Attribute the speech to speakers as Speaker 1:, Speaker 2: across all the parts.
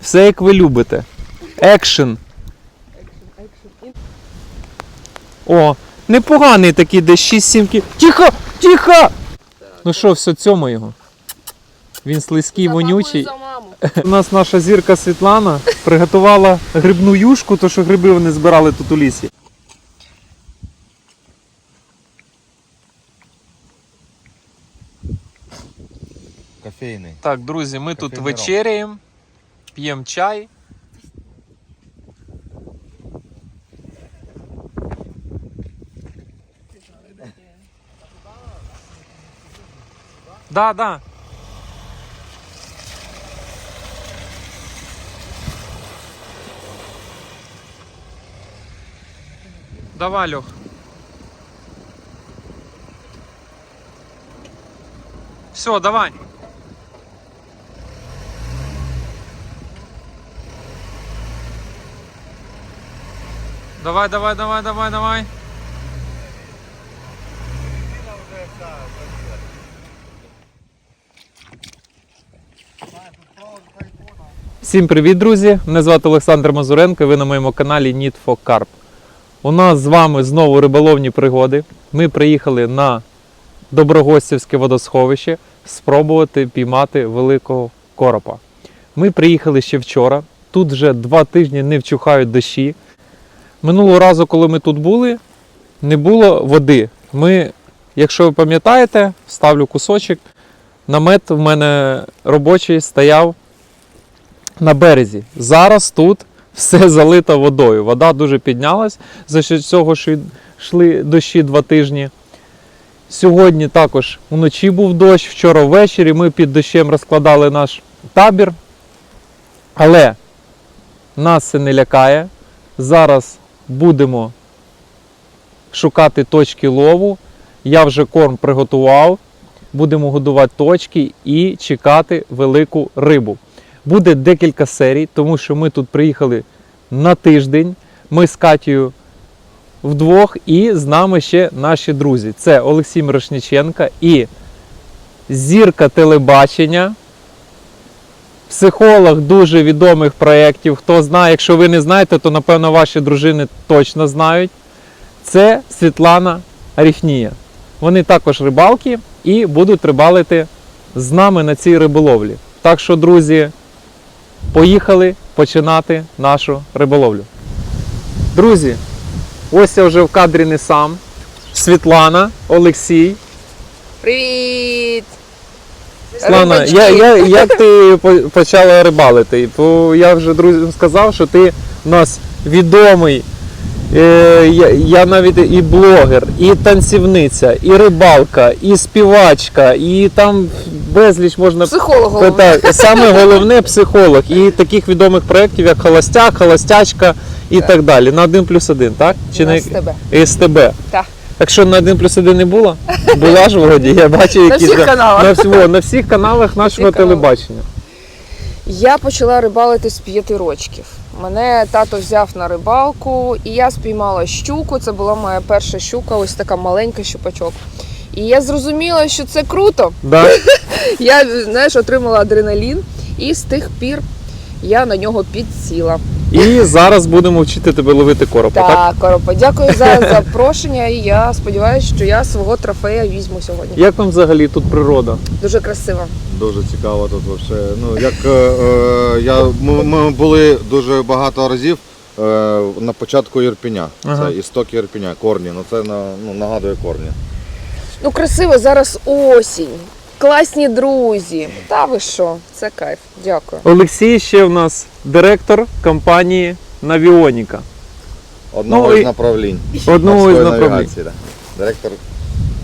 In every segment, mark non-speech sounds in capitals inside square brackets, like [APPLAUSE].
Speaker 1: Все як ви любите. Екшен. О, непоганий такий, десь 6-7 кі... Тихо! Тихо! Ну що, все, цьому його. Він слизький, вонючий. [LAUGHS] У нас наша зірка Світлана приготувала грибну юшку, то що гриби вони збирали тут у лісі.
Speaker 2: Кофейний.
Speaker 1: Так, друзі, ми тут
Speaker 2: Кофейний ром.
Speaker 1: вечеряємо, п'ємо чай. Да, да. Давай, Лех. Все, давай. Давай, давай, давай, давай, давай. Всім привіт, друзі! Мене звати Олександр Мазуренко. і Ви на моєму каналі Need for Carp. У нас з вами знову риболовні пригоди. Ми приїхали на Доброгостівське водосховище спробувати піймати великого коропа. Ми приїхали ще вчора. Тут вже два тижні не вчухають дощі. Минулого разу, коли ми тут були, не було води. Ми, якщо ви пам'ятаєте, ставлю кусочок. Намет в мене робочий стояв на березі. Зараз тут все [LAUGHS] залито водою. Вода дуже піднялась, за що цього що йшли дощі два тижні. Сьогодні також вночі був дощ, вчора ввечері ми під дощем розкладали наш табір. Але нас це не лякає. Зараз будемо шукати точки лову. Я вже корм приготував. Будемо годувати точки і чекати велику рибу. Буде декілька серій, тому що ми тут приїхали на тиждень. Ми з Катією вдвох і з нами ще наші друзі. Це Олексій Мирошниченко і зірка телебачення, психолог дуже відомих проєктів. Хто знає, якщо ви не знаєте, то напевно ваші дружини точно знають. Це Світлана Аріхнія. Вони також рибалки і будуть рибалити з нами на цій риболовлі. Так що, друзі, поїхали починати нашу риболовлю. Друзі, ось я вже в кадрі не сам. Світлана, Олексій.
Speaker 3: Привіт! Рибачки.
Speaker 1: я, я, як ти по- почала рибалити? Бо я вже друзям сказав, що ти у нас відомий. Е, я, я навіть і блогер, і танцівниця, і рибалка, і співачка, і там безліч можна
Speaker 3: Психолог головний.
Speaker 1: Саме [LAUGHS] головне психолог. І таких відомих проєктів, як Холостяк, Холостячка і так далі. На 1 плюс 1, так?
Speaker 3: На
Speaker 1: не
Speaker 3: СТБ.
Speaker 1: СТБ.
Speaker 3: Так.
Speaker 1: Так що на 1 плюс 1 не було? Була ж вроді, я бачу, які
Speaker 3: всіх каналах.
Speaker 1: На, всього, на всіх каналах нашого
Speaker 3: всіх каналах.
Speaker 1: телебачення.
Speaker 3: Я почала рибалити з п'яти рочків. Мене тато взяв на рибалку, і я спіймала щуку. Це була моя перша щука, ось така маленька щупачок. І я зрозуміла, що це круто.
Speaker 1: Да? [LAUGHS]
Speaker 3: Я знаєш, отримала адреналін, і з тих пір я на нього підсіла.
Speaker 1: І зараз будемо вчити тебе ловити коропа, так?
Speaker 3: Так, Коропа, дякую за [LAUGHS] запрошення. І я сподіваюся, що я свого трофея візьму сьогодні.
Speaker 1: Як вам взагалі тут природа?
Speaker 3: Дуже красиво.
Speaker 2: Дуже цікаво тут вообще. Ну, як е, е, я, ми, ми були дуже багато разів е, на початку Єрпеня.
Speaker 1: Ага.
Speaker 2: Це істок Єрпеня, корні. Ну це на, ну, нагадує корні.
Speaker 3: Ну, красиво, зараз осінь. Класні друзі. Та ви що? Це кайф. Дякую.
Speaker 1: Олексій ще в нас директор компанії Навіоніка.
Speaker 2: Одного
Speaker 1: Ну, і-
Speaker 2: із направлінь.
Speaker 1: Одного із
Speaker 2: навігації, Да. Директор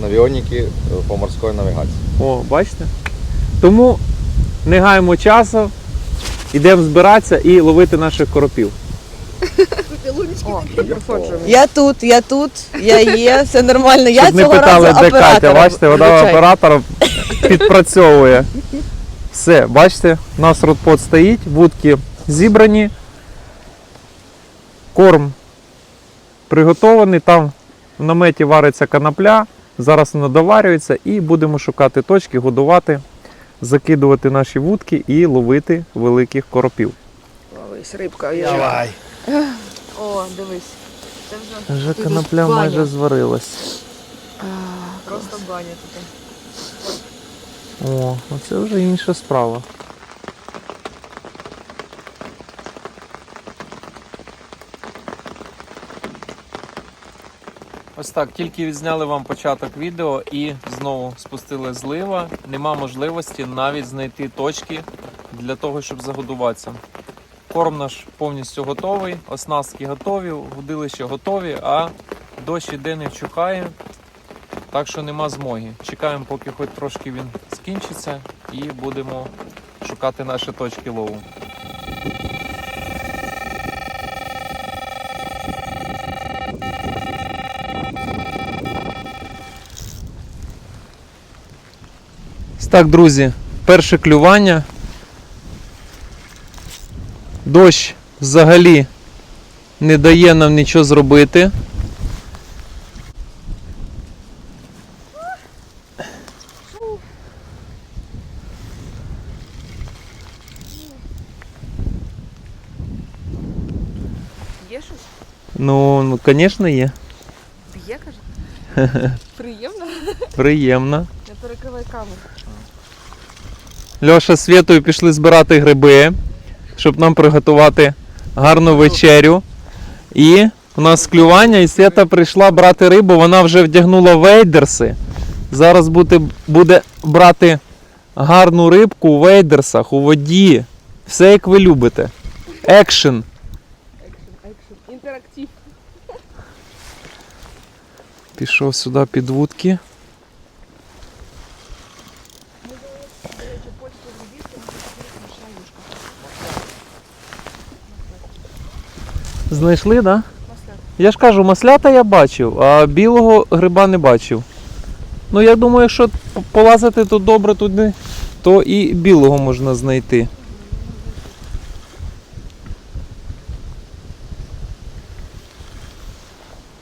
Speaker 2: навіоніки е, по морської навігації.
Speaker 1: О, бачите? Тому не гаємо часу, йдемо збиратися і ловити наших коропів.
Speaker 3: О, приходжу.
Speaker 4: Я тут, я тут, я є, все нормально. Я
Speaker 1: Щоб не
Speaker 4: цього
Speaker 1: питали,
Speaker 4: разу
Speaker 1: де Катя.
Speaker 4: оператором.
Speaker 1: Бачите, вона
Speaker 4: Вибачай.
Speaker 1: оператором підпрацьовує. Все, бачите, у нас родпот стоїть, вудки зібрані. Корм приготований, там в наметі вариться канапля. Зараз вона доварюється і будемо шукати точки, годувати закидувати наші вудки і ловити великих коропів.
Speaker 3: Ловись, рибка.
Speaker 2: Давай.
Speaker 3: О, дивись. Це вже
Speaker 1: Вже
Speaker 3: баня.
Speaker 1: майже зварилась.
Speaker 3: просто баня тут.
Speaker 1: О, оце вже інша справа. Ось так, тільки відзняли вам початок відео і знову спустили злива. Нема можливості навіть знайти точки для того, щоб загодуватися. Корм наш повністю готовий, оснастки готові, вудилища готові, а дощ іде не вчухає. Так що нема змоги. Чекаємо, поки хоч трошки він скінчиться, і будемо шукати наші точки лову. Так, друзі, перше клювання. Дощ взагалі не дає нам нічого зробити.
Speaker 3: Є щось?
Speaker 1: Ну, ну, звісно, є.
Speaker 3: Є, каже? [LAUGHS] Приємно.
Speaker 1: Приємно.
Speaker 3: Не перекривай камеру.
Speaker 1: Льоша з Світою пішли збирати гриби, щоб нам приготувати гарну вечерю. І у нас клювання, і Свята прийшла брати рибу, вона вже вдягнула вейдерси. Зараз буде, буде брати гарну рибку у вейдерсах, у воді. Все як ви любите.
Speaker 3: Екшн, екшн. Інтерактив.
Speaker 1: Пішов сюди під вудки. Знайшли, так? Да? Я ж кажу, маслята я бачив, а білого гриба не бачив. Ну, я думаю, якщо полазити тут добре туди, то і білого можна знайти.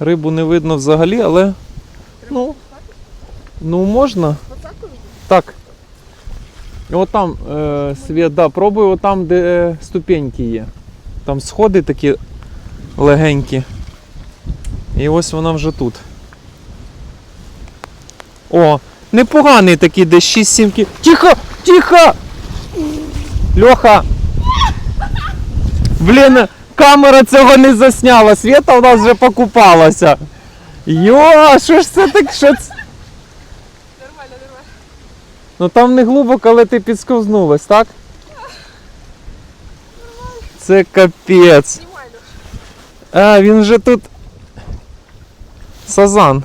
Speaker 1: Рибу не видно взагалі, але ну, ну можна. Так. От там е, світ, да, пробуй отам, де ступеньки є. Там сходи такі легенькі. І ось вона вже тут. О, непоганий такий, десь 6-7 кі... Тихо! Тихо! Льоха! Блін, камера цього не засняла. Світа у нас вже покупалася. Йо, що ж це так? Що це?
Speaker 3: Нормально, нормально.
Speaker 1: Ну там не глибоко, але ти підсковзнулась, так? Це капець. А, він вже тут. Сазан.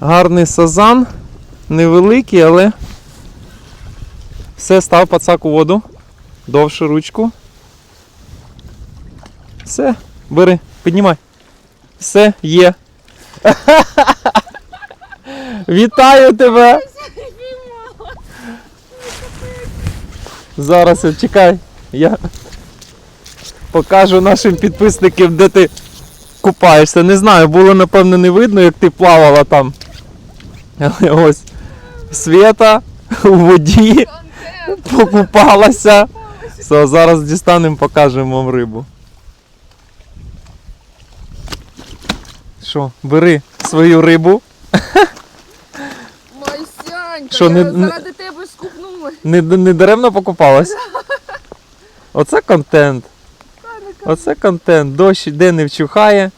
Speaker 1: Гарний сазан. Невеликий, але. Все, став пацак у воду. Довше ручку. Все, бери, піднімай. Все, є. [LAUGHS] Вітаю тебе! Зараз чекай. Я покажу нашим підписникам, де ти купаєшся. Не знаю, було напевно не видно, як ти плавала там. Але ось Свята у воді покупалася. Все, зараз дістанемо, покажемо вам рибу. Що, бери свою рибу.
Speaker 3: Майсянька, я
Speaker 1: не-
Speaker 3: заради тебе скупнула.
Speaker 1: Не, не даремно покупалась. Оце контент. Оце контент. Дощ іде не вчухає.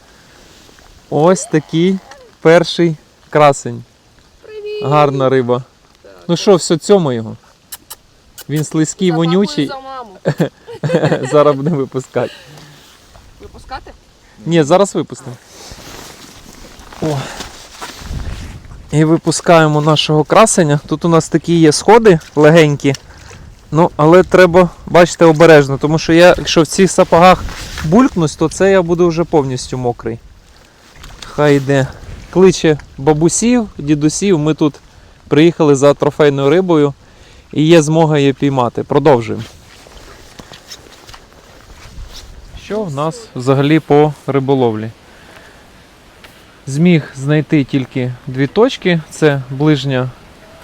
Speaker 1: Ось такий перший красень.
Speaker 3: Привіт.
Speaker 1: Гарна риба. Ну що, все цьому його. Він слизький,
Speaker 3: Запакую
Speaker 1: вонючий.
Speaker 3: за маму. [LAUGHS]
Speaker 1: Зараз будемо випускати.
Speaker 3: Випускати?
Speaker 1: Ні, зараз випустимо. О. І випускаємо нашого красення. Тут у нас такі є сходи легенькі. Ну, але треба, бачите, обережно, тому що я, якщо в цих сапогах булькнусь, то це я буду вже повністю мокрий. Хай йде. Кличе бабусів, дідусів. Ми тут приїхали за трофейною рибою і є змога її піймати. Продовжуємо. Що в нас взагалі по риболовлі? Зміг знайти тільки дві точки. Це ближня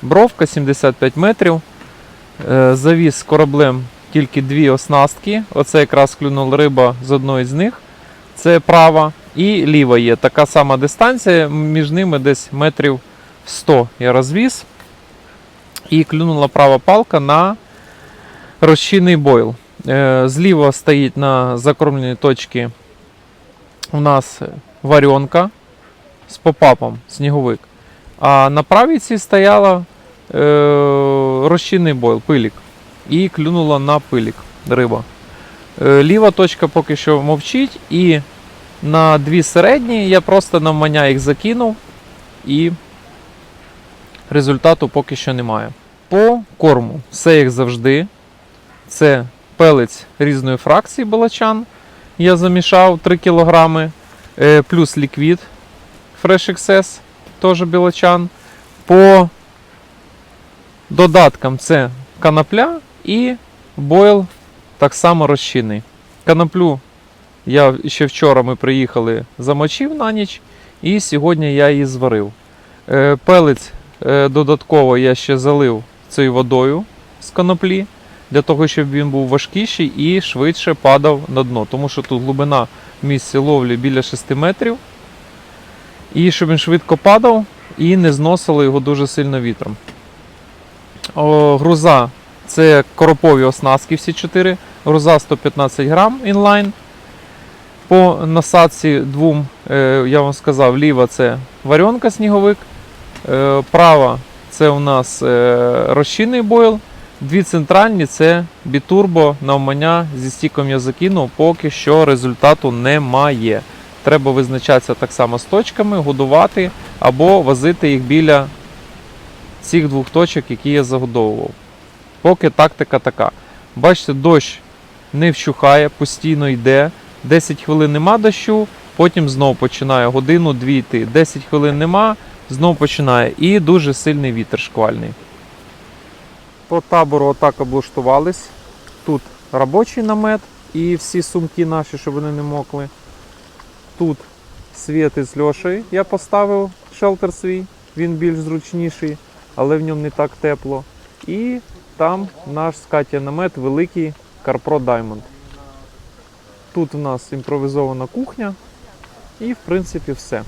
Speaker 1: бровка 75 метрів. Е, Завіз кораблем тільки дві оснастки. Оце якраз клюнула риба з одної з них. Це права. І ліва є. Така сама дистанція, між ними десь метрів 100 я розвіз. І клюнула права палка на розчинний бойл. Е, Зліва стоїть на закормленій точці у нас варіонка з попапом, сніговик. А на правій цій стояла е, розчинний бойл, пилік. І клюнула на пилік риба. Е, ліва точка поки що мовчить, і на дві середні я просто навмання їх закинув, і результату поки що немає. По корму все як завжди. Це пелець різної фракції балачан. Я замішав 3 кг, е, плюс ліквід Fresh XS, теж білочан. По додаткам це канапля і бойл так само розчинний. Канаплю я ще вчора ми приїхали, замочив на ніч, і сьогодні я її зварив. Е, Пелець е, додатково я ще залив цією водою з коноплі, для того, щоб він був важкіший і швидше падав на дно. Тому що тут глибина в місці ловлі біля 6 метрів. І щоб він швидко падав і не зносило його дуже сильно вітром. О, груза це коропові оснастки всі 4. Груза 115 грам інлайн. По насадці двом, е, я вам сказав, ліва це варіонка сніговик, е, права це у нас е, розчинний бойл, дві центральні це бітурбо навмання зі стіком я закинув, поки що результату немає. Треба визначатися так само з точками, годувати або возити їх біля цих двох точок, які я загодовував. Поки тактика така. Бачите, дощ не вщухає, постійно йде. 10 хвилин нема дощу, потім знову починає годину-дві йти. 10 хвилин нема, знову починає. І дуже сильний вітер шквальний. По табору отак облаштувались. Тут робочий намет і всі сумки наші, щоб вони не мокли. Тут світи з Льошею я поставив шелтер свій, він більш зручніший, але в ньому не так тепло. І там наш з намет великий Carpro Diamond. Тут у нас імпровізована кухня і в принципі все.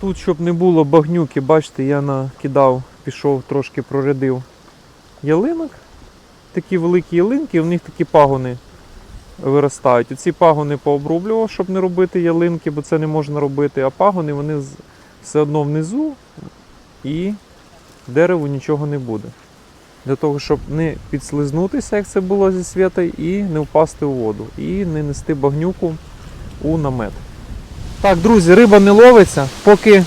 Speaker 1: Тут, щоб не було багнюки, бачите, я накидав, пішов, трошки прорядив ялинок. Такі великі ялинки, в них такі пагони виростають. Ці пагони пообрублював, щоб не робити ялинки, бо це не можна робити. А пагони вони все одно внизу і дереву нічого не буде. Для того, щоб не підслизнутися, як це було зі свята, і не впасти у воду, і не нести багнюку у намет. Так, друзі, риба не ловиться. Поки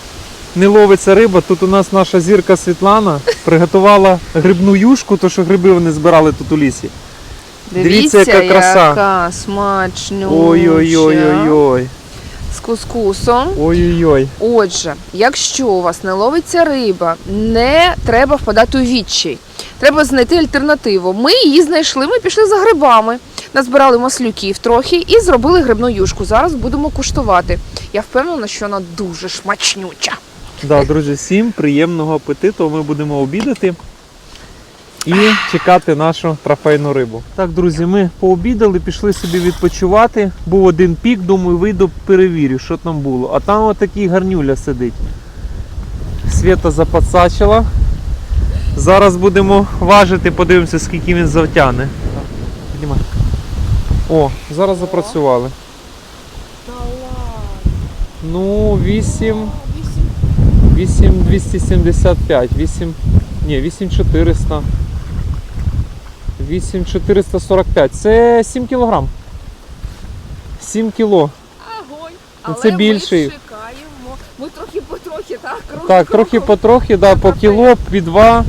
Speaker 1: не ловиться риба, тут у нас наша зірка Світлана приготувала грибну юшку, то що гриби вони збирали тут у лісі. Дивіться, яка краса.
Speaker 3: яка смачнюча.
Speaker 1: Ой-ой-ой-ой-ой.
Speaker 3: З кускусом.
Speaker 1: Ой-ой-ой.
Speaker 3: Отже, якщо у вас не ловиться риба, не треба впадати у відчай. Треба знайти альтернативу. Ми її знайшли, ми пішли за грибами, назбирали маслюків трохи і зробили грибну юшку. Зараз будемо куштувати. Я впевнена, що вона дуже шмачнюча.
Speaker 1: Да, друзі, всім приємного апетиту. Ми будемо обідати і чекати нашу трофейну рибу. Так, друзі, ми пообідали, пішли собі відпочивати. Був один пік, думаю, вийду, перевірю, що там було. А там отакий гарнюля сидить. Свята запацачила. Зараз будемо важити, подивимося, скільки він завтяне. Піднімай. О, зараз запрацювали. Ну, 8. 8275, 8, ні, 8400. 8445. Це 7 кілограм. 7 кіло.
Speaker 3: Огонь.
Speaker 1: Ну, це більший.
Speaker 3: Ми чекаємо. Ми трохи потрохи, так? Крок
Speaker 1: Так, трохи потрохи, да, по кіло, по два.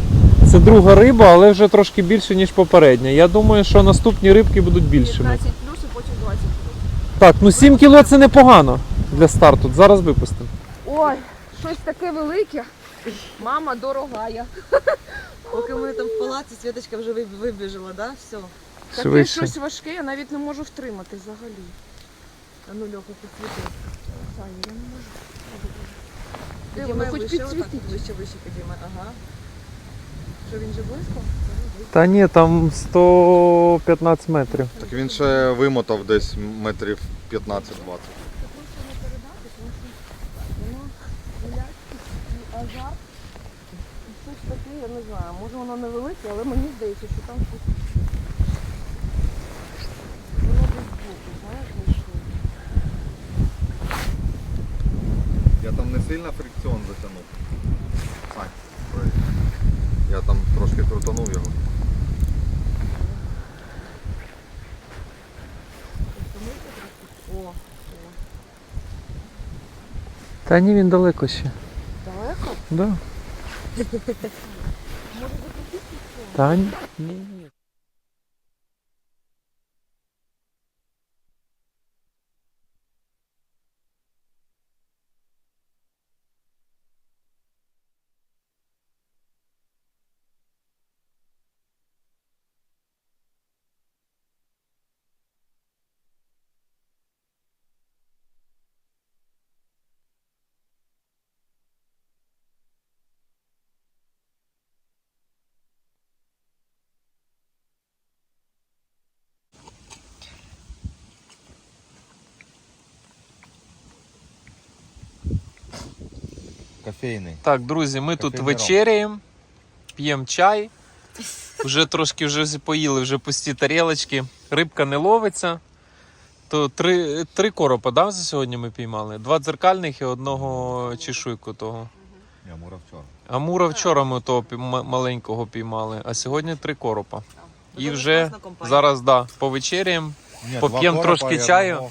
Speaker 1: Це друга риба, але вже трошки більше, ніж попередня. Я думаю, що наступні рибки будуть більшими.
Speaker 3: 15 плюс і потім 20 плюс.
Speaker 1: Так, ну 7 кіло це непогано для старту. Зараз випустимо.
Speaker 3: Ой, щось таке велике. Мама дорогая.
Speaker 4: Поки ми там в палаці, Світочка вже виб- вибіжала, да? Все.
Speaker 3: Таке
Speaker 1: Швидше.
Speaker 3: щось важке, я навіть не можу втримати взагалі.
Speaker 4: А ну Льоха, підсвіти.
Speaker 3: Саня, я не можу.
Speaker 4: Підіймай
Speaker 3: воно хоч
Speaker 4: вище, отак,
Speaker 3: підсвітить?
Speaker 4: Вище, вище підіймай. Ага. Що він же близько?
Speaker 1: Та ні, там 115 метрів.
Speaker 2: Так він ще вимотав десь метрів 15-20.
Speaker 3: Воно гулящий і азарт. Щось таке, я не знаю, може воно невелике, але мені здається, що там щось. Воно десь збоку, знаєш, знайшли.
Speaker 2: Я там не сильно фрикціон затягнув. Сань, ой. я там трошки крутанув його.
Speaker 3: О,
Speaker 1: Та ні, він далеко ще.
Speaker 3: далеко?
Speaker 1: Да. Та ні.
Speaker 2: Кофейний.
Speaker 1: Так, друзі, ми тут
Speaker 2: Кофейний ром.
Speaker 1: вечеряємо, п'ємо чай. Вже трошки вже поїли, вже пусті тарілочки. Рибка не ловиться. То три, три коропа, да, за сьогодні ми піймали? Два дзеркальних і одного чешуйку того.
Speaker 2: Я мура вчора.
Speaker 1: Амура вчора ми того пі- м- маленького піймали, а сьогодні три коропа. І вже зараз да, повечеряємо.
Speaker 2: Ні,
Speaker 1: Поп'єм
Speaker 2: два
Speaker 1: трошки чаю.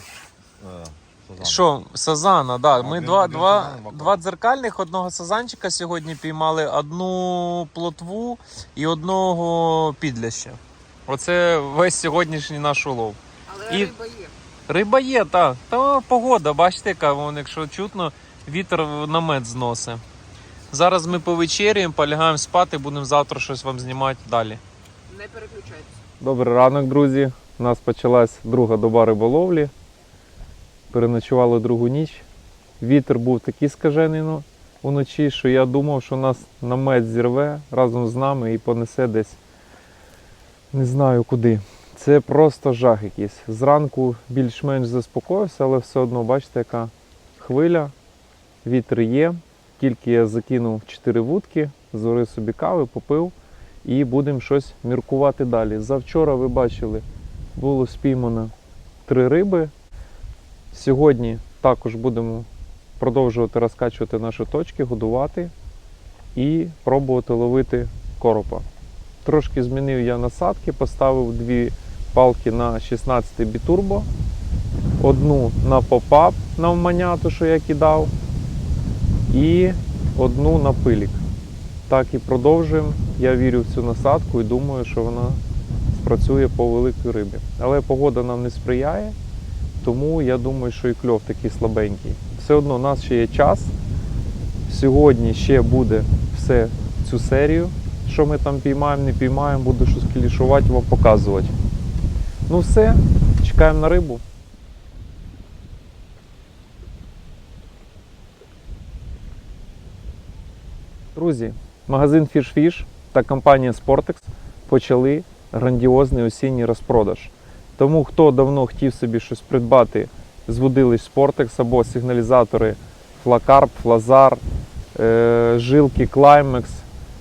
Speaker 2: Сазана.
Speaker 1: Що, сазана, да. Ми
Speaker 2: один-
Speaker 1: два,
Speaker 2: один
Speaker 1: два,
Speaker 2: сазан, два
Speaker 1: два дзеркальних, одного сазанчика сьогодні піймали, одну плотву і одного підляща. Оце весь сьогоднішній наш улов.
Speaker 3: Але
Speaker 1: І-
Speaker 3: риба є.
Speaker 1: Риба є, так. Та погода, бачите, яка вон, якщо чутно, вітер намет зносить. Зараз ми повечеряємо, полягаємо спати, будемо завтра щось вам знімати далі.
Speaker 3: Не переключайтеся.
Speaker 1: Добрий ранок, друзі. У нас почалась друга доба риболовлі. Переночували другу ніч. Вітер був такий скажений ну, уночі, що я думав, що нас намет зірве разом з нами і понесе десь не знаю куди. Це просто жах якийсь. Зранку більш-менш заспокоївся, але все одно, бачите, яка хвиля, вітер є. Тільки я закинув 4 вудки, зварив собі кави, попив і будемо щось міркувати далі. Завчора ви бачили, було спіймано три риби. Сьогодні також будемо продовжувати розкачувати наші точки, годувати і пробувати ловити коропа. Трошки змінив я насадки, поставив дві палки на 16 бітурбо, одну на поп-ап на вманяту, що я кидав, і одну на пилік. Так і продовжуємо. Я вірю в цю насадку і думаю, що вона спрацює по великій рибі. Але погода нам не сприяє, тому я думаю, що і кльов такий слабенький. Все одно у нас ще є час. Сьогодні ще буде все цю серію. Що ми там піймаємо, не піймаємо, буду щось кілішувати, вам показувати. Ну все, чекаємо на рибу. Друзі, магазин Fish Fish та компанія Sportex почали грандіозний осінній розпродаж. Тому хто давно хотів собі щось придбати з Sportex або сигналізатори Флакарп, Флазар, е, жилки Climax,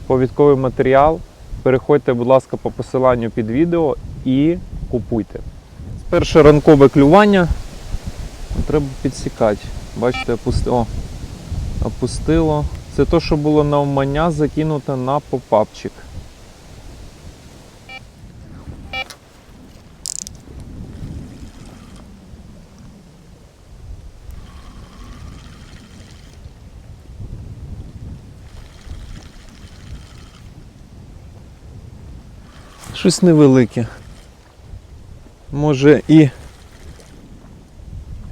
Speaker 1: повідковий матеріал, переходьте, будь ласка, по посиланню під відео і купуйте. Перше ранкове клювання треба підсікати. Бачите, опусти... О, опустило. Це то, що було на вмання закинуте на попапчик. Щось невелике. Може і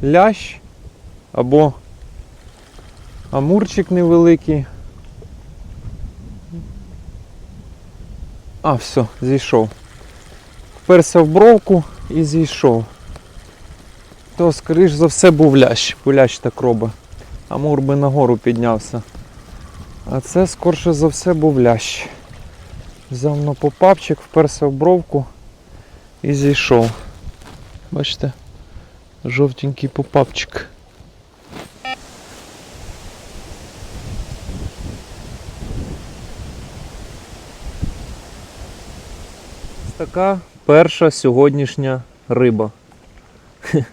Speaker 1: лящ або амурчик невеликий. А, все, зійшов. Вперся в бровку і зійшов. То, скоріш за все, був лящ, бо лящ так робить. Амур би нагору піднявся. А це скорше за все був лящ. Взяв на попапчик, вперся в бровку і зійшов. Бачите? Жовтенький попапчик. Ось така перша сьогоднішня риба. [LAUGHS]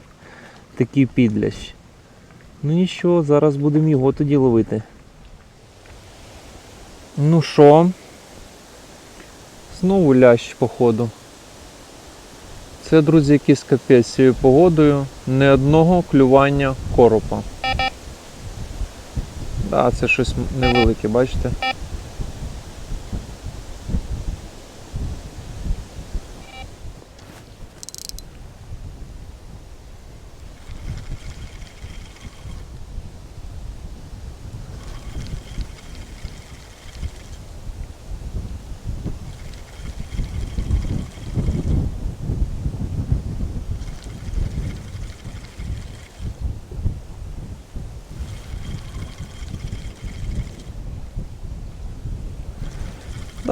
Speaker 1: Такий підлящ. Ну нічого, зараз будемо його тоді ловити. Ну що? Знову лящ, походу. Це, друзі, якийсь капець цією погодою. Не одного клювання коропа. Так, це щось невелике, бачите?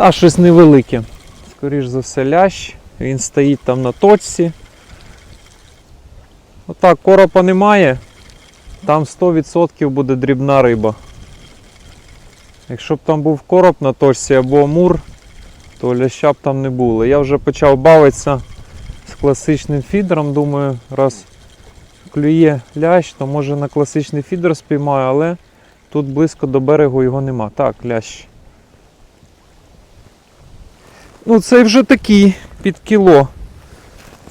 Speaker 1: А, щось невелике. Скоріш за все лящ. Він стоїть там на точці. Отак, коропа немає. Там 100% буде дрібна риба. Якщо б там був короб на точці або амур, то ляща б там не було. Я вже почав бавитися з класичним фідером. Думаю, раз клює лящ, то може на класичний фідер спіймаю, але тут близько до берегу його нема. Так, лящ. Ну, це вже такий під кіло.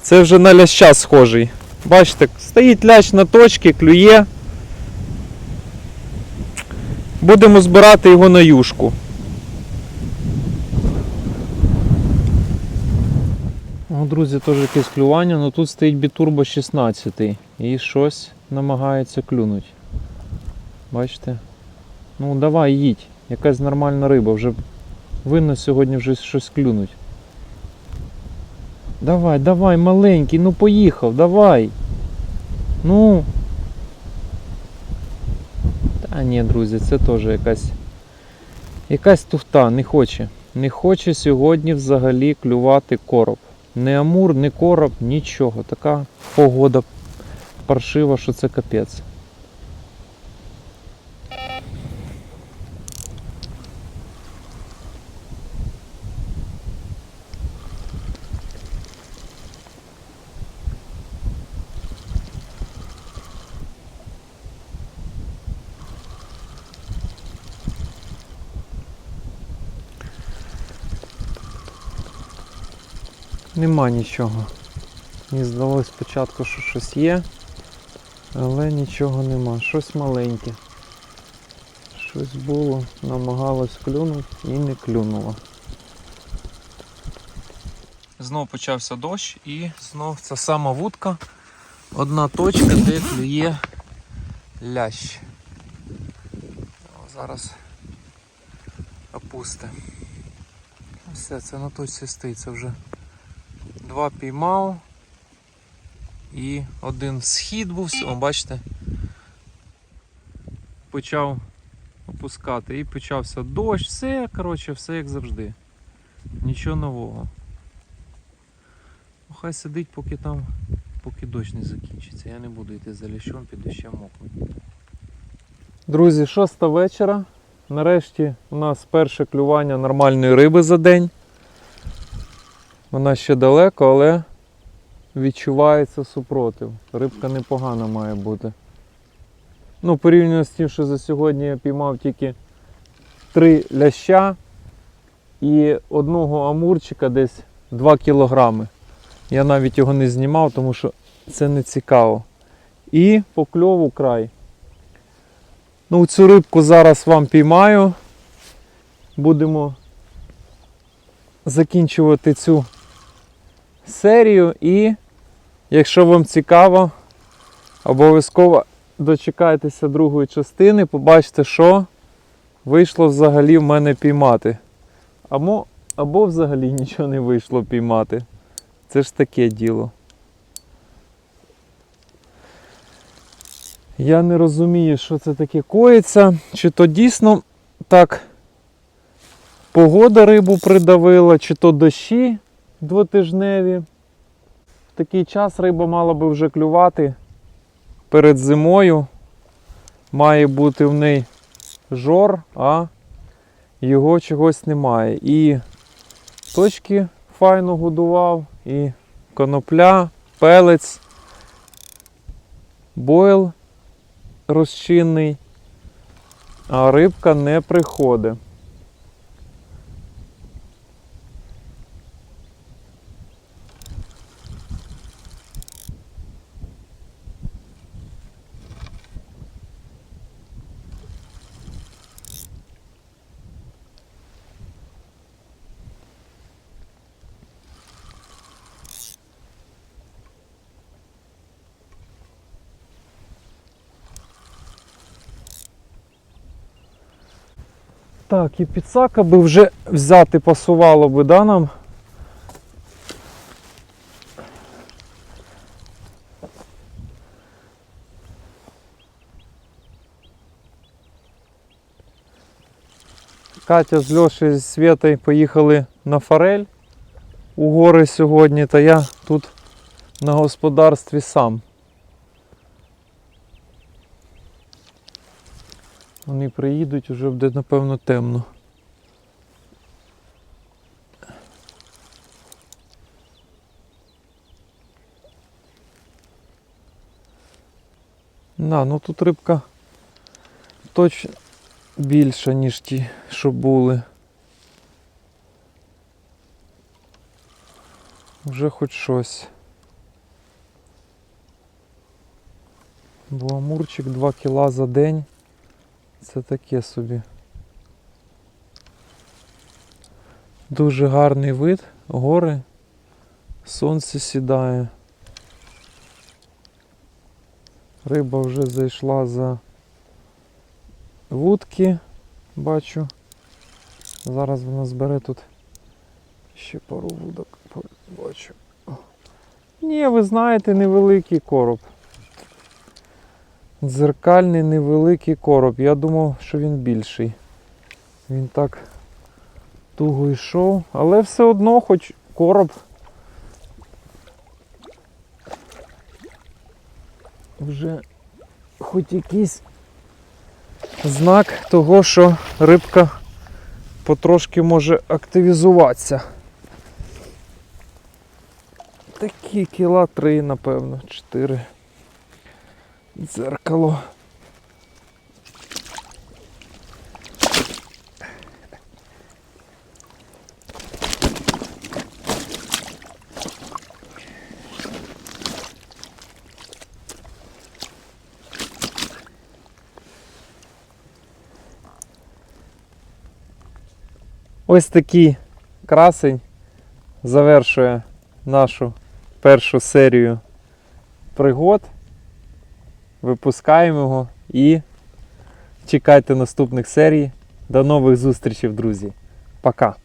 Speaker 1: Це вже на ляща схожий. Бачите, стоїть лящ на точці, клює. Будемо збирати його на юшку. О, друзі, теж якесь клювання, але тут стоїть бітурбо 16 і щось намагається клюнути. Бачите? Ну давай їдь, якась нормальна риба, вже Винно сьогодні вже щось клюнуть. Давай, давай, маленький, ну поїхав, давай. Ну. Та ні, друзі, це теж якась. Якась туфта, не хоче. Не хоче сьогодні взагалі клювати короб. Не амур, не короб, нічого. Така погода паршива, що це капець. Нема нічого. Мені здалося спочатку, що щось є, але нічого нема. Щось маленьке. Щось було, намагалось клюнути і не клюнуло. Знов почався дощ і знов ця сама вудка. Одна точка, де клює лящ. Зараз опусти. Все, це на точці стоїть, це вже Два піймав. І один схід був, о, бачите, почав опускати і почався дощ, все, коротше, все як завжди. Нічого нового. Ну, Хай сидить, поки там, поки дощ не закінчиться. Я не буду йти за лящом під дощем мокнути. Друзі, шоста вечора. Нарешті у нас перше клювання нормальної риби за день. Вона ще далеко, але відчувається супротив. Рибка непогана має бути. Ну, порівняно з тим, що за сьогодні я піймав тільки три ляща і одного амурчика десь 2 кілограми. Я навіть його не знімав, тому що це не цікаво. І по кльову край. Ну, цю рибку зараз вам піймаю. Будемо закінчувати цю серію і, якщо вам цікаво, обов'язково дочекайтеся другої частини, побачите, що вийшло взагалі в мене піймати. Або, або взагалі нічого не вийшло піймати. Це ж таке діло. Я не розумію, що це таке коїться, чи то дійсно так погода рибу придавила, чи то дощі двотижневі. В такий час риба мала би вже клювати перед зимою. Має бути в неї жор, а його чогось немає. І точки файно годував, і конопля, пелець, бойл розчинний, а рибка не приходить. Так, і підсака би вже взяти пасувало би, да, нам? Катя з Льошею з Світою поїхали на форель у гори сьогодні, та я тут на господарстві сам. Вони приїдуть, вже буде, напевно, темно. На, ну тут рибка точно більша, ніж ті, що були. Вже хоч щось. Бо амурчик 2 кіла за день. Це таке собі. Дуже гарний вид, гори, сонце сідає. Риба вже зайшла за вудки, бачу. Зараз вона збере тут ще пару вудок, бачу. Ні, ви знаєте, невеликий короб. Дзеркальний невеликий короб. Я думав, що він більший. Він так туго йшов, але все одно хоч короб. Вже хоч якийсь знак того, що рибка потрошки може активізуватися. Такі кіла три, напевно, чотири. Дзеркало. Ось такий красень завершує нашу першу серію пригод. Випускаємо його і чекайте наступних серій. До нових зустрічей, друзі. Пока!